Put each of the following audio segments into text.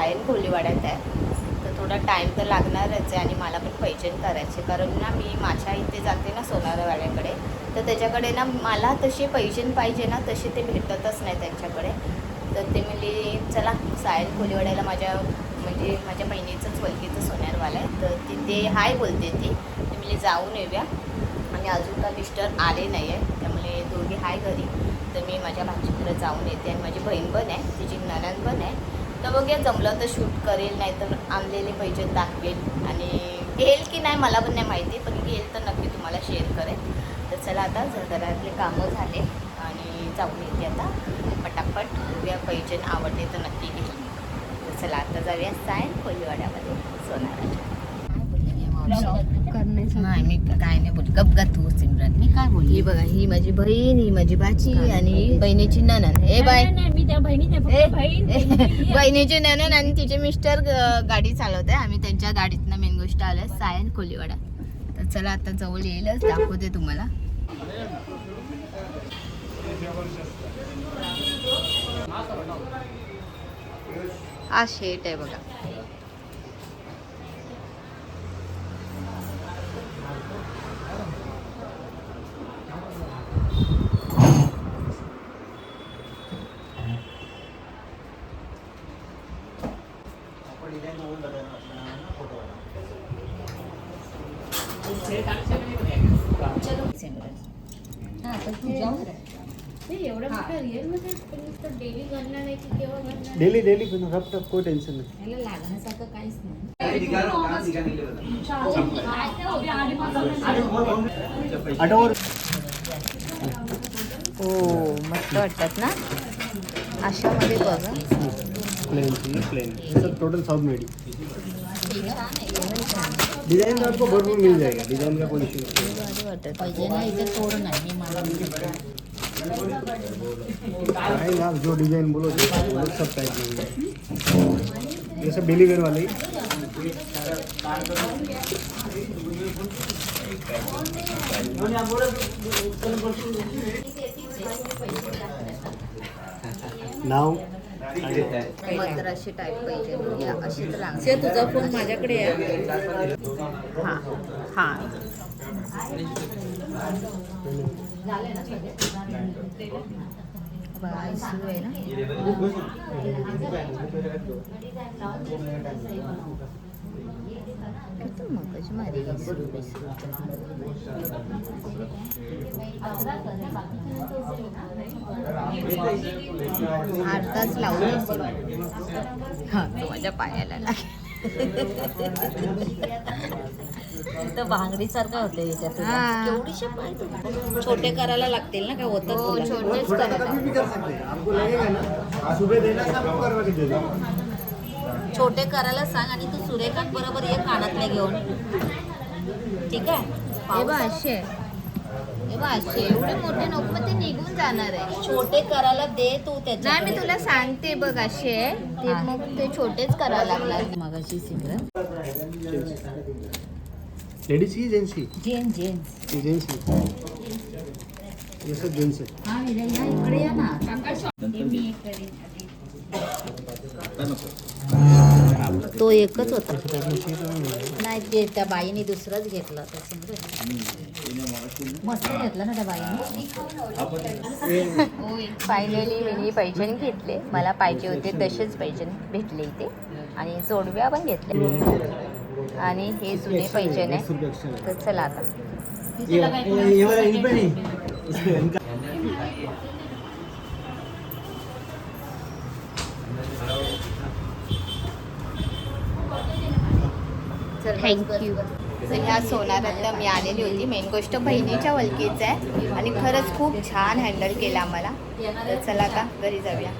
सोनारवाल्यांना घोलीवाड्यात खोलीवाड्यात आहे. तर थोडा टाईम तर लागणारच आहे आणि मला पण पैजन करायचे. कारण ना मी माझ्या इथे जाते ना सोनारवाड्याकडे. तर त्याच्याकडे ना मला तसे पैजन पाहिजे ना तसे ते भेटतच नाही त्यांच्याकडे. तर ते म्हणजे चला सायन खोलीवाड्याला माझ्या म्हणजे माझ्या बहिणीचंच वलकीचं सोन्यारवाला आहे. तर तिथे हाय बोलते ती. ते जाऊन येऊया. आणि अजून का मिस्टर आले नाही आहे त्यामुळे दोघे हाय घरी. तर मी माझ्या भाजीकडे जाऊन येते. आणि माझी बहीण पण आहे. तिची ननंद पण आहे. तर बघूया जमलं तर शूट करेल नाहीतर आणलेले पैसे दाखवेल. आणि घेईल की नाही मला पण नाही माहिती पण घेईल तर नक्की तुम्हाला शेअर करेल. तर चला आता ज- घरातले कामं झाले आणि जाऊन येते आता. पटापट उद्या पैसे आवडते तर नक्की घेईल. तर चला आता जाऊया सायन कोलीवाड्यामध्ये सोनाराच्या. नाही मी काय नाही बोल गप गा तू सिमरन. मी काय बोलली? ही बघा ही माझी बहीण ही माझी भाची काय आणि बहीण? बहिणीची ननन हे बाय. नाही, नाही, मी त्या. बहिणीची ननन आणि तिचे मिस्टर गाडी चालवत आहे आम्ही त्यांच्या गाडीतनं मेन गोष्ट आलं सायन कोलीवाडा. तर चला आता जवळ येईलच दाखवते तुम्हाला. हा शेट आहे बघा. हा, तर तू जाऊन एवढं मोठं पण डेली की केव्हा डेली डेली पण रफ टफ कोई टेंशन नाही. याला लागण्यासारखं काहीच नाही आठवर हो मस्त वाटतात ना? अशामध्ये बघा. प्लेन चाहिए प्लेन सब टोटल सब मेडी हे छान आहे हे छान. डिजाइन में आपको भरपूर मिल जाएगा डिजाइन का कोई इशू नहीं भारी वाटत पाहिजे ना इथे तोड नाही मी मला है। ना आप जो डिजाइन बोलो जो बोलो सब टाइप मिल जाएगा ये सब डेली वेयर वाले ही। नाव मद्राशी टाईप पाहिजे. या अशीच से तुझा फोन माझ्याकडे आहे हां हां. बाय सुरू आहे ना? किती मगज मारी तास असेल हा तो माझ्या पायाला लागेल. तर भांगडी सारखं होते याच्यात हा. केवढीशे पाय तुझे? छोटे करायला लागतील ना काय होतं हो? छोटेच थोड़ा छोटे करायला सांग आणि तू सूर्यकांत बरोबर ये कानातले घेऊन. ठीक आहे? बा असे बा असे एवढे मोठे नको मग ते निघून जाणार आहे. छोटे करायला दे तू त्याच्या नाही मी तुला सांगते बघ असे ते. मग ते छोटेच करायला लागणार. मगाशी सिमरन. लेडीज की जेंट्स की? जेन जेन्स. ये जेंट्स की. ये सब जेंट्स विजय या इकडे या ना. तो एकच होता नाही ते त्या बाईने दुसरंच घेतलं मस्त घेतलं ना त्या बाईने फायनली मी पैजण घेतले मला पाहिजे होते तसेच पैजण भेटले इथे आणि जोडव्या पण घेतल्या आणि हे जुने पैजण आहे तर चला आता ये ये ये वाला इन पे नहीं इस पे इनका थँक्यू ह्या सोनारातनं मी आलेली होती. मेन गोष्ट बहिणीच्या वलकीचं आहे. आणि खरंच खूप छान हँडल केलं आम्हाला. तर चला का घरी जाऊया.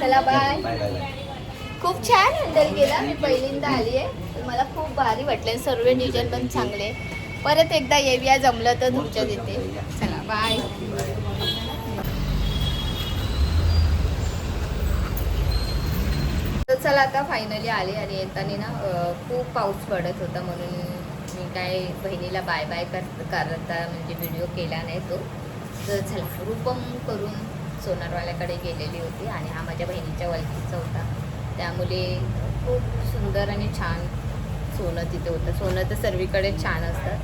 चला बाय खूप छान हँडल केला. मी पहिल्यांदा आली आहे मला खूप भारी वाटले सर्व डिझाईन पण चांगले परत एकदा येऊया जमलं तर तुमच्या तिथे. चला बाय चला आता फायनली आले आणि येताना ना खूप पाऊस पडत होता म्हणून मी काय बहिणीला बाय बाय कर करता म्हणजे व्हिडिओ केला नाही तो. तर चला रूपम करून सोनारवाल्याकडे गेलेली होती आणि हा माझ्या बहिणीच्या ओळखीचा होता. त्यामुळे खूप सुंदर आणि छान सोनं तिथे होतं. सोनं तर सर्वीकडे छान असतं.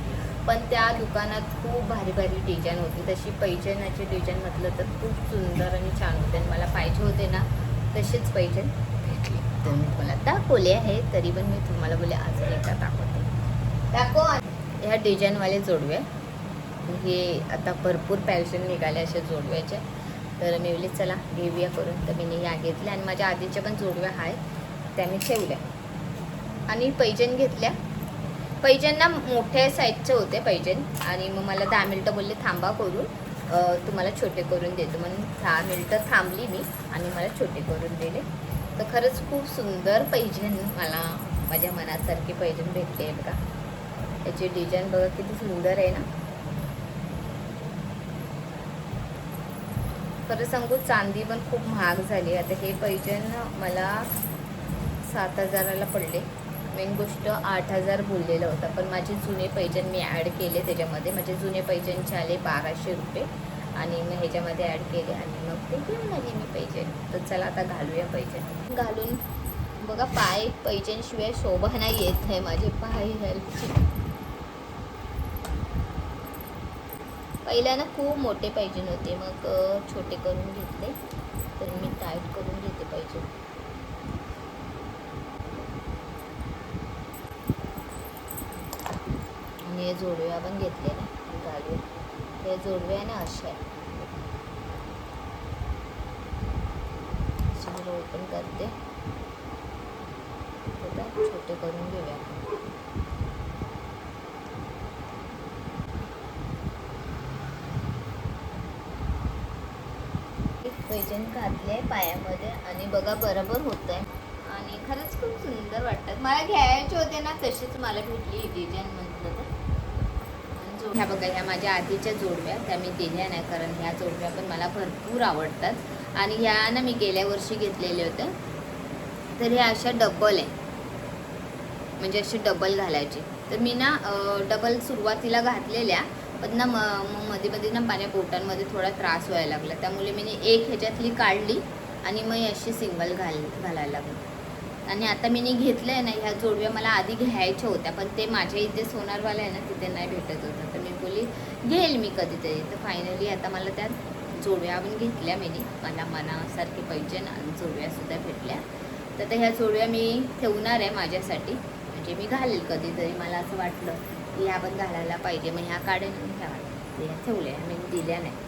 पण त्या दुकानात खूप भारी भारी डिझाईन होती. तशी पैजनाची डिझाईन म्हटलं तर खूप सुंदर आणि छान होते. आणि मला पाहिजे होते ना तसेच पैजन भेटली. तर मी तुम्हाला दाखवले आहे तरी पण मी तुम्हाला बोले अजून एकदा दाखवते. दाखव. ह्या डिझाईनवाले जोडवे. हे आता भरपूर पॅशन निघाले असे जोडव्याचे. तर मी बोलले चला घेऊया करून. तर मी ह्या घेतल्या आणि माझ्या आधीच्या पण जोडव्या आहेत त्या मी ठेवल्या. आणि पैजण घेतल्या. पैजण ना मोठ्या साईजचे होते पैजण. आणि मग मला दहा मिनटं बोलले थांबा करून तुम्हाला छोटे करून देतो. म्हणून दहा मिनटं थांबली मी आणि मला छोटे करून दिले. तर खरंच खूप सुंदर पैजन मला माझ्या मनासारखी पैजन भेटली आहे बघा. याची डिझाईन बघा किती सुंदर आहे ना. खरं सांगू चांदी पण खूप महाग झाली आता हे पैजन मला सात हजाराला पडले. मेन गोष्ट आठ हजार बोललेलं होतं. पण माझे जुने पैजण मी ॲड केले त्याच्यामध्ये. माझे जुने पैजनचे आले बाराशे रुपये. आणि मग ह्याच्यामध्ये ॲड केले आणि मग ते घेऊन आले मी पैजण तर चला आता घालूया पैजण घालून बघा पाय पैजणशिवाय शोभा नाही येत आहे माझे पाय घालचे पहिल्या ना खूप मोठे पाहिजे होते मग छोटे करून घेतले. तर मी टाईट करून घेते पाहिजे आणि हे जोडव्या पण घेतले ना हे जोडव्या ना अशा आहे पण करते. बघा, छोटे करून घेऊया. पैजण घातले पायामध्ये आणि बघा बरोबर होत आहे आणि खरंच खूप सुंदर वाटतात मला घ्यायचे होते ना तशीच मला भेटली डिझाईन म्हटलं तर आणि जोड- ह्या बघा ह्या माझ्या आधीच्या जोडव्या त्या मी दिल्या नाही कारण ह्या जोडव्या पण मला भरपूर आवडतात. आणि ह्या ना मी गेल्या वर्षी घेतलेल्या होत्या. तर ह्या अशा डबल आहे. म्हणजे अशी डबल घालायचे. तर मी ना डबल सुरुवातीला घातलेल्या पण ना म मग मध्ये मध्ये ना माझ्या बोटांमध्ये थोडा त्रास व्हायला लागला. त्यामुळे मी एक ह्याच्यातली काढली आणि मग अशी सिंगल घाल घालायला लागली. आणि आता मी घेतलं आहे ना ह्या जोडव्या मला आधी घ्यायच्या होत्या पण ते माझ्या इथे सोनारवाला आहे ना तिथे नाही भेटत होतं. घेईल मी कधीतरी. तर फायनली आता मला त्यात जोडव्या पण घेतल्या मी मला मनासारखे पाहिजे आणि जोडव्यासुद्धा भेटल्या. तर त्या ह्या जोडव्या मी ठेवणार आहे माझ्यासाठी. म्हणजे मी घालेल कधीतरी. मला असं वाटलं की ह्या पण घालायला पाहिजे. मग ह्या काढेल ह्या ह्या ठेवल्या. मी दिल्या नाही.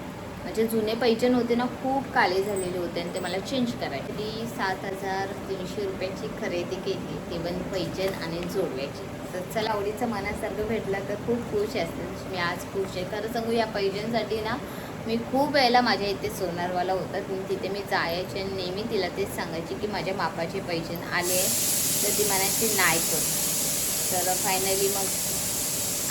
म्हणजे जुने पैजण होते ना खूप काळे झालेले होते आणि ते मला चेंज करायचे. ती सात हजार तीनशे रुपयाची खरेदी केली. ते पण पैजण आणि जोडव्याची तर चला आवडीचं मनासारखं भेटलं तर खूप खुश असते. मी आज खुश आहे. खरं सांगू या पैजणसाठी ना मी खूप वेळेला माझ्या इथे सोनारवाला होता तिथे मी जायचे आणि नेहमी तिला तेच सांगायची की माझ्या मापाचे पैजण आले. तर ती म्हणायची नाही कर तर फायनली मग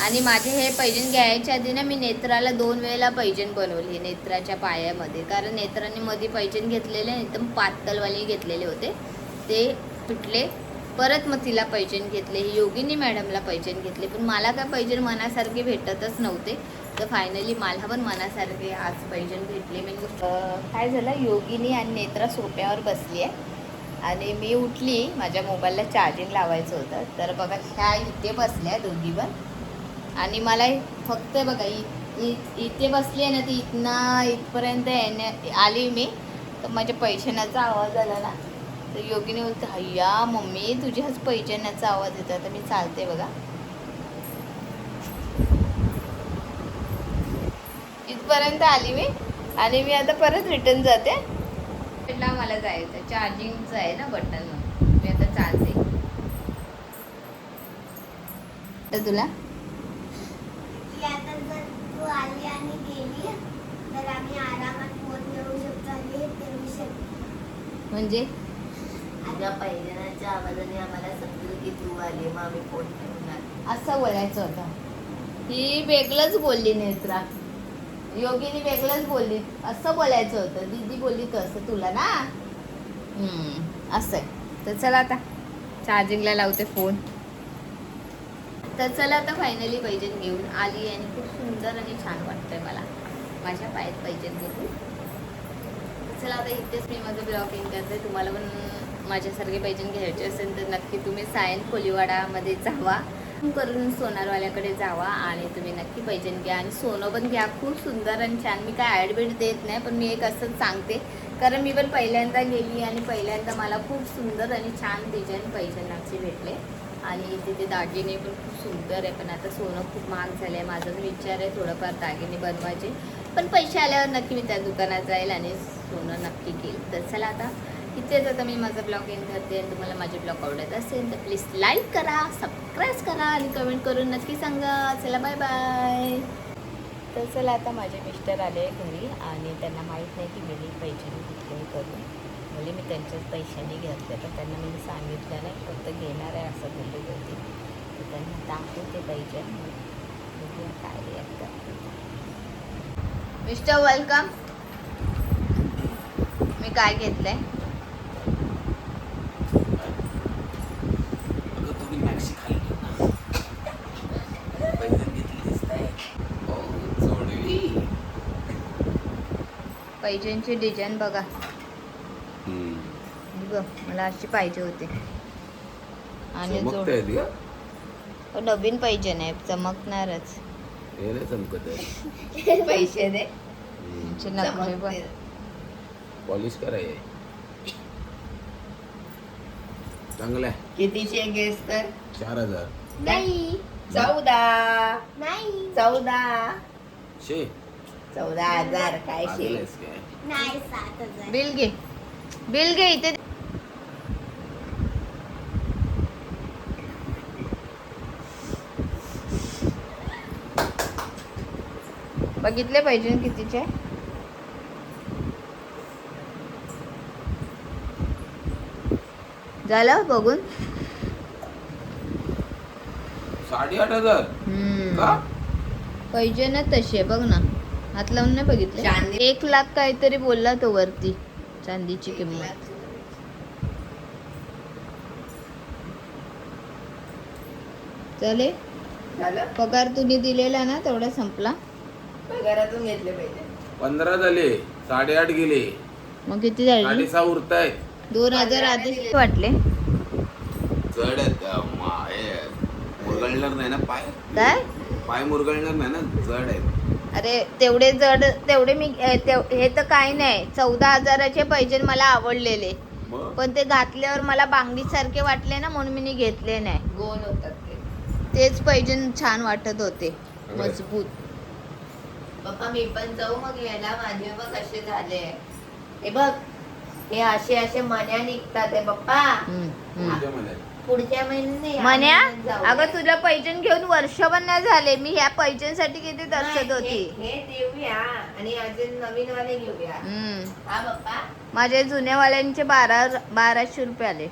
आणि माझे हे पैजण घ्यायच्या आधी ना मी नेत्राला दोन वेळेला पैजण बनवली नेत्राच्या पायामध्ये. कारण नेत्राने मध्ये पैजण घेतलेले एकदम पातळवाले घेतलेले होते. ते तुटले परत मग तिला पैजण घेतले. योगिनी मॅडमला पैजण घेतले. पण मला काय पैजण मनासारखे भेटतच नव्हते. तर फायनली मला पण मनासारखे आज पैजण भेटले. म्हणजे काय झालं? योगिनी आणि नेत्रा सोप्यावर बसली आहे. आणि मी उठली. माझ्या मोबाईलला चार्जिंग लावायचं होतं. तर बघा ह्या इथे बसल्या दोघी पण. आणि मला फक्त बघा इथे बसली आहे ना ती इथना इथपर्यंत येण्या आली मी. तर माझ्या पैशाण्याचा आवाज आला ना. तर योगिनी बोलते हय्या मम्मी तुझ्याच पैशाण्याचा आवाज येतो तर मी चालते बघा. इथपर्यंत आली मी आणि मी आता परत रिटर्न जाते. ला मला जायचं चार्जिंगचं आहे ना बटन मी आता चालते. तुला की आता जर तू आली आणि गेली तर आम्ही आरामात फोन घेऊ शकतो आणि ठेवू शकतो म्हणजे? तुझ्या आवाजाने आम्हाला समजेल की तू आली मग आम्ही फोन ठेवणार असं बोलायचं होतं. ही वेगळंच बोलली नेत्रा. योगिनी वेगळंच बोलली. असं बोलायचं होतं. दीदी बोलली तसं तुला ना? हम्म, असं तर चला आता. चार्जिंगला लावते फोन. तर चला आता फायनली पैजण घेऊन आली आणि खूप सुंदर आणि छान वाटतंय मला. माझ्या पायात पैजण बघून चला आता इथेच मी माझं ब्लॉग इन करते. तुम्हाला पण माझ्यासारखे पैजण घ्यायचे असेल तर नक्की तुम्ही सायन कोलीवाडामध्ये जावा. करून सोनारवाल्याकडे जावा आणि तुम्ही नक्की पैजन घ्या. आणि सोनं पण घ्या. खूप सुंदर आणि छान. मी काय ॲडमिट देत नाही पण मी एक असंच सांगते. कारण मी पण पहिल्यांदा गेली आणि पहिल्यांदा मला खूप सुंदर आणि छान डिझाईन पैजनाचे भेटले. आणि तिथे दागिने पण खूप सुंदर आहे. पण आता सोनं खूप महाग झालं आहे माझा विचार आहे थोडंफार दागिने बनवायचे. पण पैसे आल्यावर नक्की मी त्या दुकानात जाईल आणि सोनं नक्की घेईल तर चला आता इथेच आता मी माझा ब्लॉग एन करते आणि तुम्हाला माझे ब्लॉग आवडत असेल तर प्लीज लाईक करा सबस्क्राईब करा आणि कमेंट करून नक्की सांगा. चला बाय बाय तर चला आता माझे मिस्टर आले घरी आणि त्यांना माहीत नाही की मी पैसे कुठलेही करून म्हणजे मी त्यांच्याच पैशाने घेतले पण त्यांना मी सांगितलं नाही फक्त घेणार आहे असं बोलले होते. तर त्यांना दाखवते पैसे. काय react मिस्टर वेलकम. मी काय घेतलंय? पैशांची डिझाईन बघा. बघ मला अशी पाहिजे होती. आणि हो, नवीन पैसे नाही चमकणारच. हे नाही चमकत आहे. पैसे दे. नखरे. पॉलिश कराय चांगलं आहे. कितीचे गेस तर? चार हजार. नाही. चौदा. नाही. चौदा. शे. चौदा हजार काय शे? नाही सात हजार. बिल घे. बिल घे इथे बघितले पाहिजे कितीचे? झालं बघून? साडेआठ हजार. का? पाहिजे ना तसे बघ ना. हात लावून नाही बघितले? एक लाख काहीतरी बोलला तो वरती चांदीची किंमत. चाले. पगार तुम्ही दिलेला ना तेवढा संपला. घरातून घेतले पाहिजे. पंधरा झाले साडेआठ गेले. मग किती झाले? साडेसहा उरतायत दोन हजार आधीच वाटले. जड आहेत अं, मा- हे, मुरगळणार नाही ना पाय? काय? पाय मुरगळणार नाही ना? जड आहेत अरे तेवढे जड तेवढे मी अ, तेव- हे तर काही नाही. चौदा हजाराचे पैसे मला आवडलेले. मग? पण ते घातल्यावर मला बांगडी सारखे वाटले ना म्हणून मी घेतले नाही. गोल होतात ते. तेच पैसे छान वाटत होते. मजबूत. पप्पा मी पण जाऊ मग यायला माझे बघ असे झाले हे बघ हे असे असे मन्या निघतात आहे पप्पा. पुढच्या महिन्यात. पुढच्या मन्या. अगं तुला पैसे घेऊन वर्ष पण नाही झाले मी ह्या पैशांसाठी किती नाही, दर्शत होती हे हे देऊया आणि अजून नवीन वाले घेऊया हम्म. हा पप्पा माझे जुन्यावाल्यांचे बारा बाराशे रुपये आले